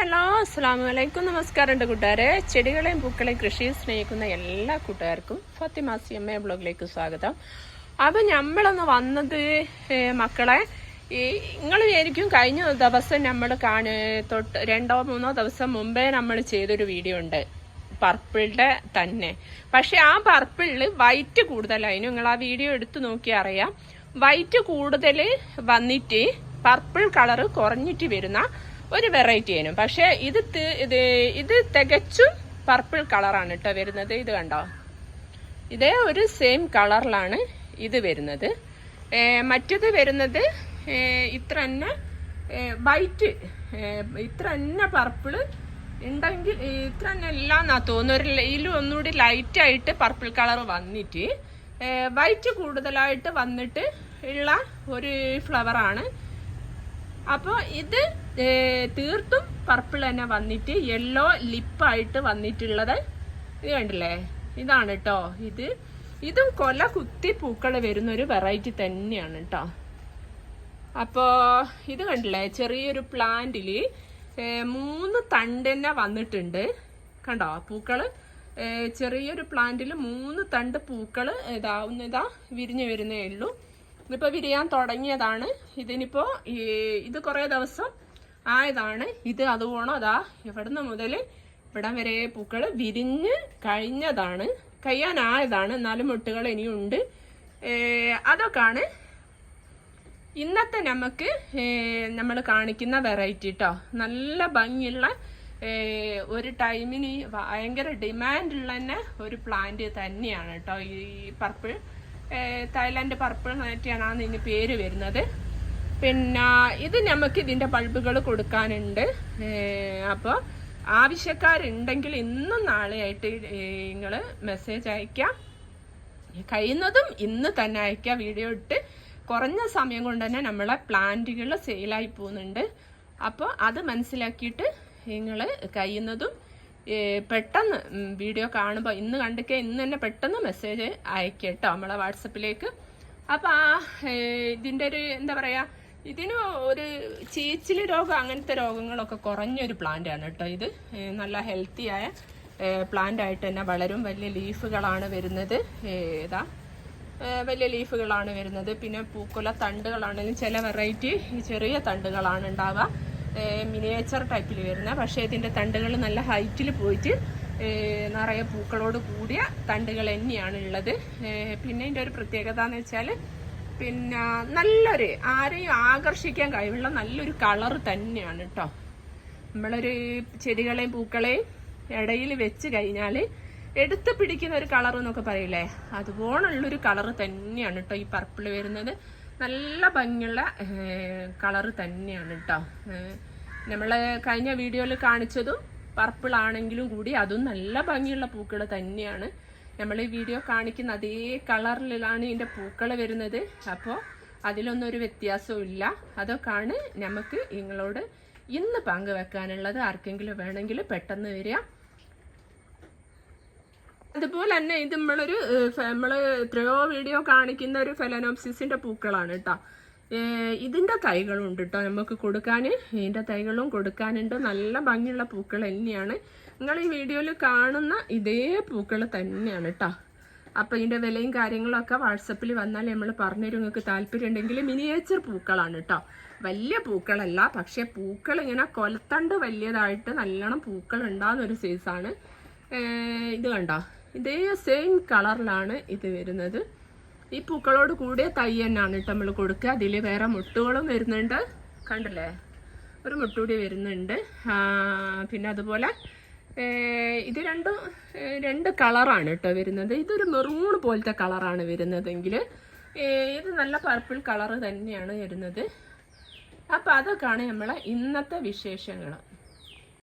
Hello അസ്സാം വലൈക്കും നമസ്കാരം ഉണ്ട് കൂട്ടുകാരെ. ചെടികളെയും പൂക്കളെയും കൃഷിയും സ്നേഹിക്കുന്ന എല്ലാ കൂട്ടുകാർക്കും ഫത്തിമ സി എം എ ബ്ലോഗിലേക്ക് സ്വാഗതം. അപ്പം നമ്മളൊന്ന് വന്നത് മക്കളെ ഈ നിങ്ങൾ വിചാരിക്കും കഴിഞ്ഞ ദിവസം നമ്മൾ കാണു തൊട്ട് രണ്ടോ മൂന്നോ ദിവസം മുമ്പേ നമ്മൾ ചെയ്തൊരു വീഡിയോ ഉണ്ട്. പർപ്പിളിന്റെ തന്നെ. പക്ഷെ ആ പർപ്പിളിൽ വൈറ്റ് കൂടുതലായിരുന്നു നിങ്ങൾ ആ വീഡിയോ എടുത്ത് നോക്കി അറിയാം. വൈറ്റ് കൂടുതൽ വന്നിട്ട് പർപ്പിൾ കളറ് കുറഞ്ഞിട്ട് വരുന്ന ഒരു വെറൈറ്റി ആയിരുന്നു പക്ഷെ ഇത് ഇത് ഇത് തികച്ചും പർപ്പിൾ കളറാണ് കേട്ടോ വരുന്നത്. ഇത് കണ്ടോ? ഇതേ ഒരു സെയിം കളറിലാണ് ഇത് വരുന്നത്. മറ്റത് വരുന്നത് ഇത്ര തന്നെ വൈറ്റ് ഇത്ര തന്നെ പർപ്പിൾ ഉണ്ടെങ്കിൽ ഇത്ര തന്നെ അല്ല തോന്നുന്നു. ഒരു ഇതിൽ ഒന്നുകൂടി ലൈറ്റായിട്ട് പർപ്പിൾ കളർ വന്നിട്ട് വൈറ്റ് കൂടുതലായിട്ട് വന്നിട്ട് ഉള്ള ഒരു ഫ്ലവറാണ് അപ്പോൾ ഇത് തീർത്തും പർപ്പിൾ തന്നെ വന്നിട്ട് യെല്ലോ ലിപ്പായിട്ട് വന്നിട്ടുള്ളത്. ഇത് കണ്ടില്ലേ? ഇതാണ് കേട്ടോ ഇത്. ഇതും കൊല കുത്തി പൂക്കൾ വരുന്ന ഒരു വെറൈറ്റി തന്നെയാണ് കേട്ടോ അപ്പോൾ ഇത് കണ്ടില്ലേ? ചെറിയൊരു പ്ലാന്റിൽ മൂന്ന് തണ്ട് തന്നെ വന്നിട്ടുണ്ട്. കണ്ടോ? പൂക്കൾ ചെറിയൊരു പ്ലാന്റിൽ മൂന്ന് തണ്ട് പൂക്കൾ ഇതാവുന്നതാ വിരിഞ്ഞു വരുന്നേ ഉള്ളൂ. ഇതിപ്പോൾ വിരിയാൻ തുടങ്ങിയതാണ്. ഇതിനിപ്പോൾ ഇത് കുറേ ദിവസം ആയതാണ്. ഇത് അതുപോണോ? അതാ ഇവിടുന്ന് മുതൽ ഇവിടം വരെ പൂക്കൾ വിരിഞ്ഞ് കഴിഞ്ഞതാണ്. കഴിയാനായതാണ് എന്നാലും മുട്ടുകൾ ഇനിയുണ്ട്. അതൊക്കെയാണ് ഇന്നത്തെ നമുക്ക് നമ്മൾ കാണിക്കുന്ന വെറൈറ്റി കേട്ടോ നല്ല ഭംഗിയുള്ള ഒരു ടൈമിന് ഭയങ്കര ഡിമാൻഡുള്ള തന്നെ ഒരു പ്ലാന്റ് തന്നെയാണ് കേട്ടോ ഈ പർപ്പിൾ. തായ്ലാൻഡ് പർപ്പിൾ എന്നിട്ടാണ് ഇതിന് പേര് വരുന്നത്. പിന്നെ ഇത് നമുക്ക് ഇതിന്റെ ബൾബുകൾ കൊടുക്കാനുണ്ട്. അപ്പോൾ ആവശ്യക്കാരുണ്ടെങ്കിൽ ഇന്നും നാളെയായിട്ട് നിങ്ങൾ മെസ്സേജ് അയക്കാം. കഴിയുന്നതും ഇന്ന് തന്നെ അയക്കുക വീഡിയോ ഇട്ട് കുറഞ്ഞ സമയം കൊണ്ട് തന്നെ നമ്മളെ പ്ലാന്റുകൾ സെയിലായി പോകുന്നുണ്ട്. അപ്പോൾ അത് മനസ്സിലാക്കിയിട്ട് നിങ്ങൾ കഴിയുന്നതും പെട്ടെന്ന് വീഡിയോ കാണുമ്പോൾ ഇന്ന് കണ്ടിക്കെ ഇന്ന് തന്നെ പെട്ടെന്ന് മെസ്സേജ് അയക്കുക കേട്ടോ നമ്മളെ വാട്സപ്പിലേക്ക്. അപ്പോൾ ആ ഇതിന്റെ ഒരു എന്താ പറയുക ഇതിന് ഒരു ചീച്ചിൽ രോഗം അങ്ങനത്തെ രോഗങ്ങളൊക്കെ കുറഞ്ഞൊരു പ്ലാന്റ് ആണ് കേട്ടോ ഇത്. നല്ല ഹെൽത്തിയായ പ്ലാന്റ് ആയിട്ട് തന്നെ വളരും. വലിയ ലീഫുകളാണ് വരുന്നത്. ഏതാ വലിയ ലീഫുകളാണ് വരുന്നത്. പിന്നെ പൂക്കുല തണ്ടുകളാണെങ്കിലും ചില വെറൈറ്റി ചെറിയ തണ്ടുകളാണ് ഉണ്ടാവുക. മിനിയേച്ചർ ടൈപ്പിൽ വരുന്ന. പക്ഷേ ഇതിന്റെ തണ്ടുകൾ നല്ല ഹൈറ്റിൽ പോയിട്ട് നിറയെ പൂക്കളോട് കൂടിയ തണ്ടുകൾ തന്നെയാണ് ഉള്ളത് പിന്നെ ഇതിന്റെ ഒരു പ്രത്യേകത എന്ന് വെച്ചാൽ പിന്നെ നല്ലൊരു ആരെയും ആകർഷിക്കാൻ കഴിവുള്ള നല്ലൊരു കളർ തന്നെയാണ് കേട്ടോ നമ്മളൊരു ചെടികളെയും പൂക്കളെയും ഇടയിൽ വെച്ച് കഴിഞ്ഞാൽ എടുത്ത് പിടിക്കുന്ന ഒരു കളർ എന്നൊക്കെ പറയില്ലേ? അതുപോലുള്ളൊരു കളർ തന്നെയാണ് കേട്ടോ ഈ പർപ്പിൾ വരുന്നത്. നല്ല ഭംഗിയുള്ള കളർ തന്നെയാണ് കേട്ടോ നമ്മൾ കഴിഞ്ഞ വീഡിയോയിൽ കാണിച്ചതും പർപ്പിൾ ആണെങ്കിലും കൂടി അതും നല്ല ഭംഗിയുള്ള പൂക്കൾ തന്നെയാണ്. നമ്മൾ ഈ വീഡിയോ കാണിക്കുന്ന അതേ കളറിലാണ് ഇതിന്റെ പൂക്കൾ വരുന്നത്. അപ്പോൾ അതിലൊന്നും ഒരു വ്യത്യാസവും ഇല്ല. അതൊക്കെയാണ് നമുക്ക് നിങ്ങളോട് ഇന്ന് പങ്കുവെക്കാനുള്ളത്. ആർക്കെങ്കിലും വേണമെങ്കിൽ പെട്ടെന്ന് വരിക. അതുപോലെ തന്നെ ഇത് നമ്മളൊരു നമ്മൾ എത്രയോ വീഡിയോ കാണിക്കുന്ന ഒരു ഫെലനോപ്സിസിന്റെ പൂക്കളാണ് കേട്ടോ ഇതിന്റെ തൈകളുണ്ട് കേട്ടോ നമുക്ക് കൊടുക്കാൻ ഇതിന്റെ തൈകളും കൊടുക്കാനുണ്ട്. നല്ല ഭംഗിയുള്ള പൂക്കൾ തന്നെയാണ്. നിങ്ങൾ ഈ വീഡിയോയിൽ കാണുന്ന ഇതേ പൂക്കൾ തന്നെയാണ് കേട്ടോ അപ്പോൾ ഇതിന്റെ വിലയും കാര്യങ്ങളൊക്കെ വാട്സപ്പിൽ വന്നാൽ നമ്മൾ പറഞ്ഞുതരും. നിങ്ങൾക്ക് താല്പര്യം ഉണ്ടെങ്കിൽ മിനിയേച്ചർ പൂക്കളാണ് കേട്ടോ വലിയ പൂക്കളല്ല പക്ഷേ പൂക്കൾ ഇങ്ങനെ കൊലത്തണ്ട് വലിയതായിട്ട് നല്ലോണം പൂക്കൾ ഉണ്ടാകുന്ന ഒരു സൈസാണ് ഇത് കണ്ടോ? ഇതേ സെയിം കളറിലാണ് ഇത് വരുന്നത്. ഈ പൂക്കളോട് കൂടിയ തൈ തന്നെയാണ് നമ്മൾ കൊടുക്കുക. അതിൽ വേറെ മുട്ടുകളും വരുന്നുണ്ട്. കണ്ടില്ലേ? ഒരു മുട്ടുകൂടി വരുന്നുണ്ട്. പിന്നെ അതുപോലെ ഇത് രണ്ടും രണ്ട് കളറാണ് കേട്ടോ വരുന്നത്. ഇതൊരു മെറൂൺ പോലത്തെ കളറാണ് വരുന്നതെങ്കിൽ ഇത് നല്ല പർപ്പിൾ കളറ് തന്നെയാണ് വരുന്നത്. അപ്പോൾ അതൊക്കെയാണ് നമ്മളെ ഇന്നത്തെ വിശേഷങ്ങൾ